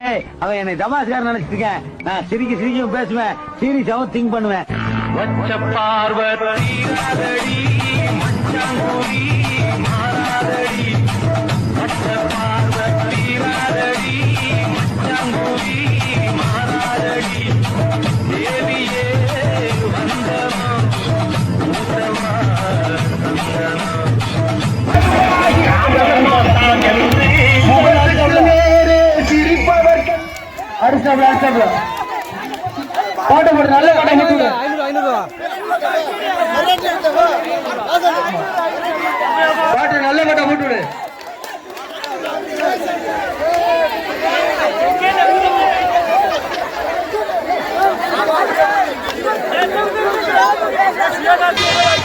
ஏய், அவன் என்னை தமாஸ்கார நினைச்சிருக்கேன். நான் சிரிக்க சிரிக்கவும் பேசுவேன். சீரியஸாவும் திங்க் பண்ணுவேன். பாட்டு போடு நல்ல பாட்டை போட்டு விடு. பாட்டு நல்ல பாட்டு போட்டு விடு. நீ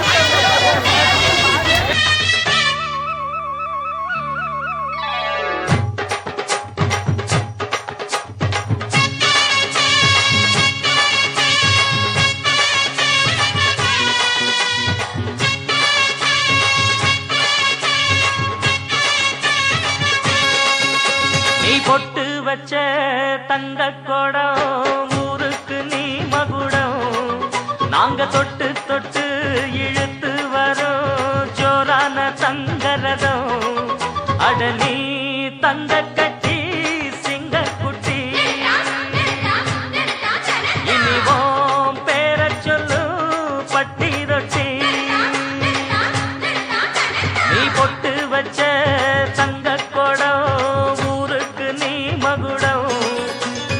பொட்டு வச்ச தங்க கொடம் ஊருக்கு நீ மகுடம். நாங்க தொட்டு தொட்டு இழுத்து வரோம் ஜோரான தங்கரதம் அட நீ தங்க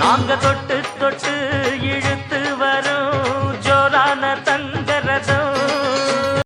நாங்க தொட்டு தொட்டு இழுத்து